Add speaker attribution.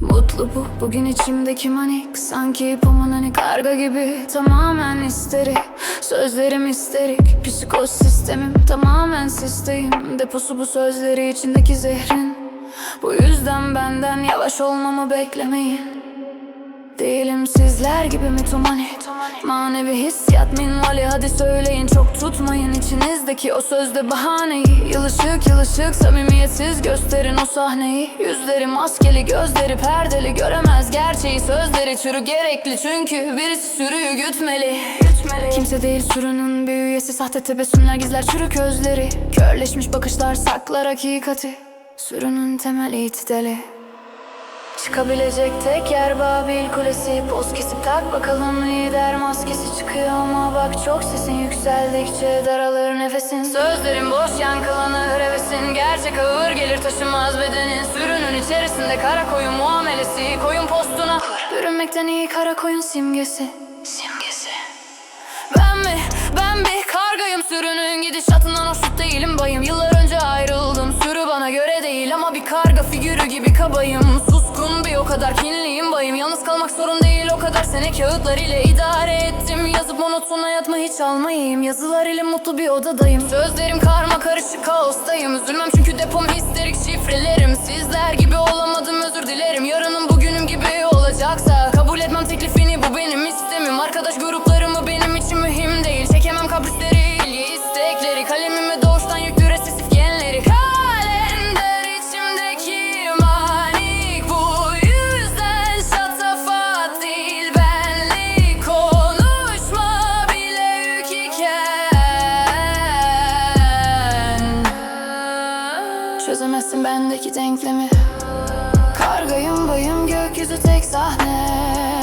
Speaker 1: Mutlu bu bugün içimdeki manik. Sanki paman hani karga gibi. Tamamen isterik. Sözlerim isterik. Psikoz sistemim tamamen sisteyim. Deposu bu sözleri içindeki zehrin. Bu yüzden benden yavaş olmamı beklemeyin Değilim sizler gibi mitomani Manevi hissiyat minvali Hadi söyleyin. Çok tutmayın içinizdeki o sözde bahaneyi. Yılışık yılışık samimiyetsiz gösterin o sahneyi. Yüzleri maskeli gözleri perdeli Göremez gerçeği. Sözleri çürü gerekli Çünkü birisi sürüyü gütmeli. Kimse değil sürünün bir üyesi. Sahte tebessümler gizler çürük özleri. Körleşmiş bakışlar saklar hakikati. Sürünün temel itidali Çıkabilecek tek yer Babil Kulesi. Poz kesip tak bakalım lider maskesi. Çıkıyor ama bak çok sesin yükseldikçe daralır nefesin. Sözlerin boş yankılanır hevesin. Gerçek ağır gelir taşımaz bedenin. Sürünün içerisinde kara koyun muamelesi. Koyun postuna. Bürünmekten iyi kara koyun simgesi. Simgesi. Ben mi? Ben bir kargayım sürünün gidişatından hoşnut değilim bayım. Yıllar önce ayrıldım sürü bana göre değil ama bir karga figürü gibi kabayım kinliyim bayım Yalnız kalmak sorun değil o kadar sene kağıtlar ile idare ettim. Yazıp monoton hayat mı hiç almayayım. Yazılar ile mutlu bir odadayım. Sözlerim karma karışık kaostayım. Üzülmem çünkü depom histerik şifrelerim. Sizler gibi olamadım özür dilerim. Yarınım Çözemezsin bendeki denklemi. Kargayım bayım gökyüzü tek sahnem